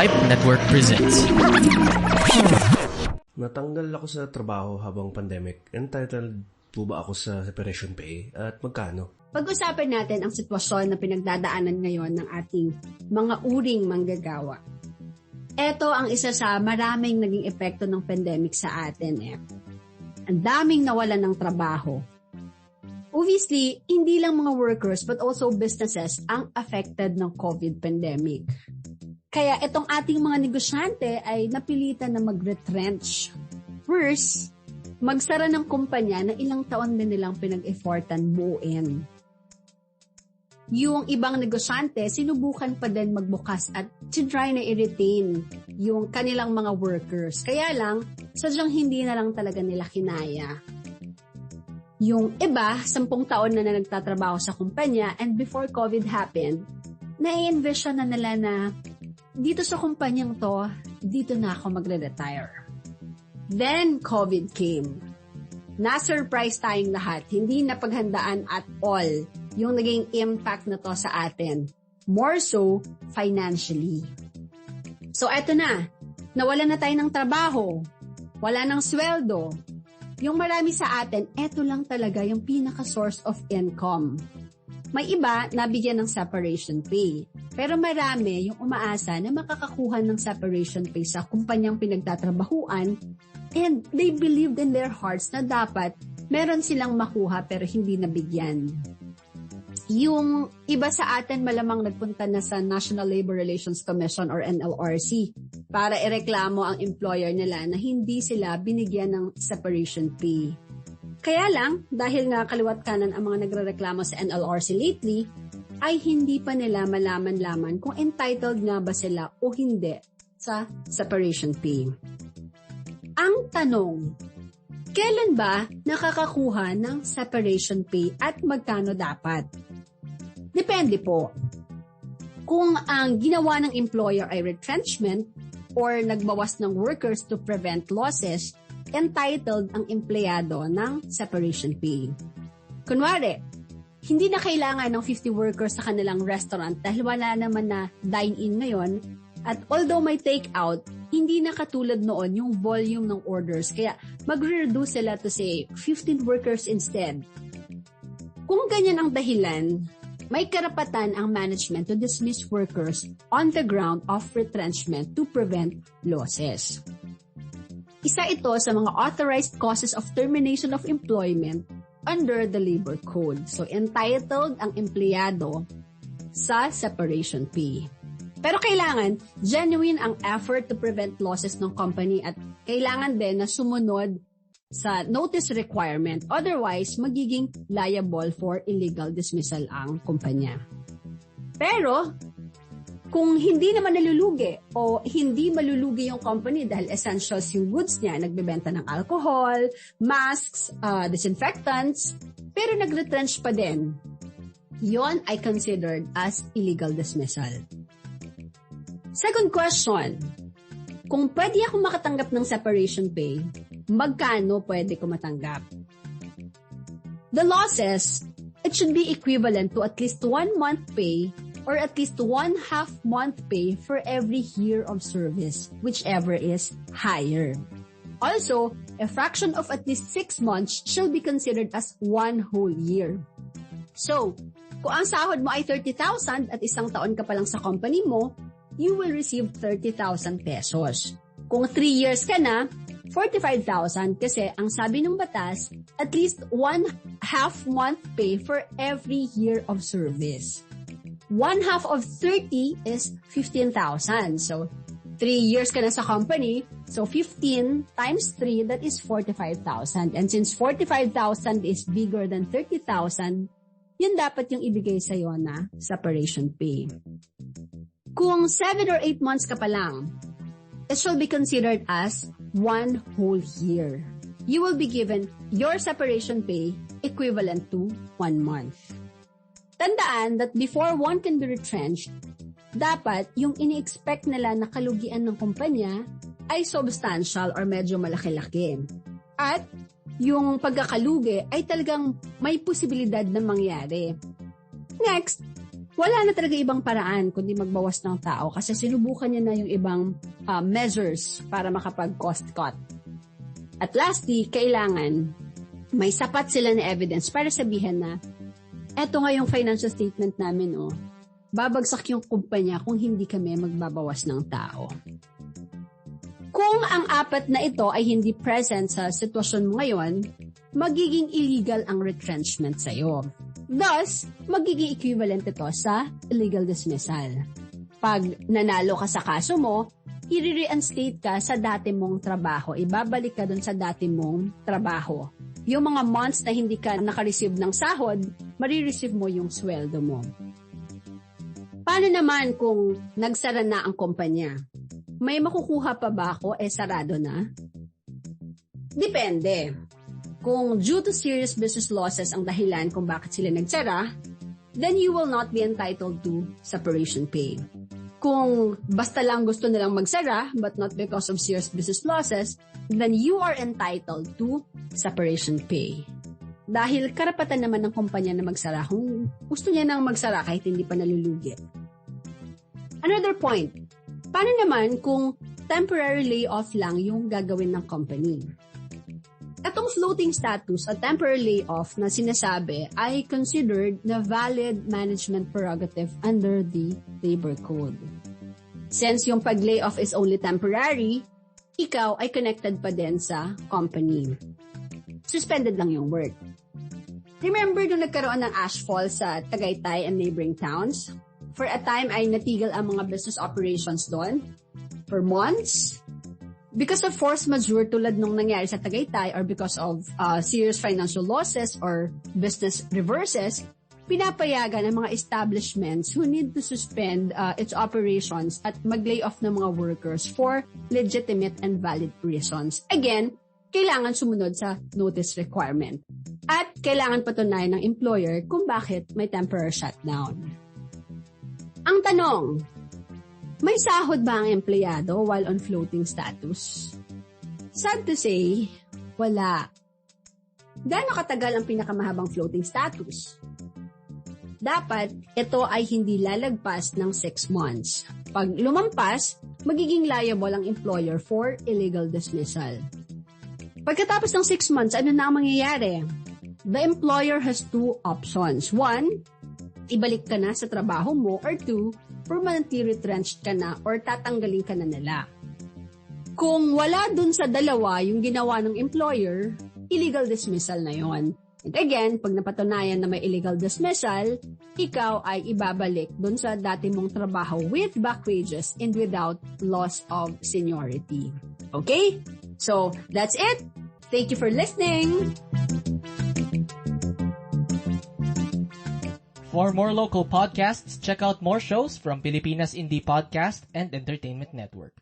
Pipe Network presents. Natanggal ako sa trabaho habang pandemic. Entitled po ba ako sa separation pay at magkano? Pag-usapan natin ang sitwasyon na pinagdadaanan ngayon ng ating mga uring manggagawa. Ito ang isa sa maraming naging epekto ng pandemic sa atin eh. Ang daming nawalan ng trabaho. Obviously, hindi lang mga workers but also businesses ang affected ng COVID pandemic. Kaya itong ating mga negosyante ay napilitan na mag-retrench. Worse, magsara ng kumpanya na ilang taon din nilang pinag-effortan buuin. Yung ibang negosyante, sinubukan pa din magbukas at try na i-retain yung kanilang mga workers. Kaya lang, sadyang hindi na lang talaga nila kinaya. Yung iba, sampung taon na na nagtatrabaho sa kumpanya and before COVID happened, na-envision na nila na dito sa kumpanyang to, dito na ako magre-retire. Then, COVID came. Na-surprise tayong lahat. Hindi napaghandaan at all yung naging impact na to sa atin. More so, financially. So, eto na. Nawalan na tayo ng trabaho. Wala ng sweldo. Yung marami sa atin, eto lang talaga yung pinaka-source of income. May iba, nabigyan ng separation pay. Pero marami yung umaasa na makakakuha ng separation pay sa kumpanyang pinagtatrabahuan and they believed in their hearts na dapat meron silang makuha pero hindi nabigyan. Yung iba sa atin malamang nagpunta na sa National Labor Relations Commission or NLRC para ireklamo ang employer nila na hindi sila binigyan ng separation pay. Kaya lang, dahil nga kaliwat kanan ang mga nagrereklamo sa NLRC lately, ay hindi pa nila malaman-laman kung entitled nga ba sila o hindi sa separation pay. Ang tanong, kailan ba nakakakuha ng separation pay at magkano dapat? Depende po. Kung ang ginawa ng employer ay retrenchment or nagbawas ng workers to prevent losses, entitled ang empleyado ng separation pay. Kunwari, hindi na kailangan ng 50 workers sa kanilang restaurant dahil wala naman na dine-in ngayon at although may take-out, hindi na katulad noon yung volume ng orders kaya magre-reduce sila to say 15 workers instead. Kung ganyan ang dahilan, may karapatan ang management to dismiss workers on the ground of retrenchment to prevent losses. Isa ito sa mga authorized causes of termination of employment under the labor code. So entitled ang empleyado sa separation pay. Pero kailangan genuine ang effort to prevent losses ng company at kailangan din na sumunod sa notice requirement. Otherwise, magiging liable for illegal dismissal ang kumpanya. Pero, kung hindi naman nalulugi o hindi malulugi yung company dahil essentials yung goods niya, nagbebenta ng alcohol, masks, uh, disinfectants, pero nag-retrench pa din, yon ay considered as illegal dismissal. Second question, kung pwede ako makatanggap ng separation pay, magkano pwede ko matanggap? The law says it should be equivalent to at least one month pay or at least one half month pay for every year of service, whichever is higher. Also, a fraction of at least six months shall be considered as one whole year. So, kung ang sahod mo ay 30,000 at isang taon ka pa lang sa company mo, you will receive 30,000 pesos. Kung 3 years ka na, 45,000 kasi ang sabi ng batas, at least one half month pay for every year of service. One half of 30 is 15,000. So, 3 years ka na sa company, so 15 times 3, that is 45,000. And since 45,000 is bigger than 30,000, yun dapat yung ibigay sa'yo na separation pay. Kung 7 or 8 months ka pa lang, it shall be considered as one whole year. You will be given your separation pay equivalent to one month. Tandaan that before one can be retrenched, dapat yung ini-expect nila na kalugian ng kumpanya ay substantial or medyo malaki-laki. At yung pagkakalugi ay talagang may posibilidad na mangyari. Next, wala na talaga ibang paraan kundi magbawas ng tao kasi sinubukan niya na yung ibang uh, measures para makapag-cost cut. At lastly, kailangan may sapat sila na evidence para sabihin na eto nga yung financial statement namin, oh. Babagsak yung kumpanya kung hindi kami magbabawas ng tao. Kung ang apat na ito ay hindi present sa sitwasyon mo ngayon, magiging illegal ang retrenchment sa iyo. Thus, magiging equivalent ito sa illegal dismissal. Pag nanalo ka sa kaso mo, i-reinstate ka sa dati mong trabaho. Ibabalik ka dun sa dati mong trabaho. Yung mga months na hindi ka nakareceive ng sahod, marireceive mo yung sweldo mo. Paano naman kung nagsara na ang kumpanya? May makukuha pa ba ako eh sarado na? Depende. Kung due to serious business losses ang dahilan kung bakit sila nagsara, then you will not be entitled to separation pay. Kung basta lang gusto nilang magsara but not because of serious business losses, then you are entitled to separation pay. Dahil karapatan naman ng kumpanya na magsara kung gusto niya nang magsara kahit hindi pa nalulugi. Another point, paano naman kung temporary layoff lang yung gagawin ng company? Itong floating status at temporary layoff na sinasabi ay considered na valid management prerogative under the labor code. Since yung pag-layoff is only temporary, ikaw ay connected pa din sa company. Suspended lang yung work. Remember nung nagkaroon ng ashfall sa Tagaytay and neighboring towns? For a time ay natigil ang mga business operations doon. For months, because of force majeure tulad nung nangyari sa Tagaytay or because of uh, serious financial losses or business reverses, pinapayagan ng mga establishments who need to suspend uh, its operations at mag-lay off ng mga workers for legitimate and valid reasons. Again, kailangan sumunod sa notice requirement. At kailangan patunayan ng employer kung bakit may temporary shutdown. Ang tanong, may sahod ba ang empleyado while on floating status? Sad to say, wala. Gaano katagal ang pinakamahabang floating status? Dapat, ito ay hindi lalagpas ng 6 months. Pag lumampas, magiging liable ang employer for illegal dismissal. Pagkatapos ng 6 months, ano na ang mangyayari? The employer has two options. One, ibalik ka na sa trabaho mo or two, permanently retrenched ka na or tatanggalin ka na nila. Kung wala dun sa dalawa yung ginawa ng employer, illegal dismissal na yon. And again, pag napatunayan na may illegal dismissal, ikaw ay ibabalik dun sa dati mong trabaho with back wages and without loss of seniority. Okay? So, that's it. Thank you for listening. For more local podcasts, check out more shows from Pilipinas Indie Podcast and Entertainment Network.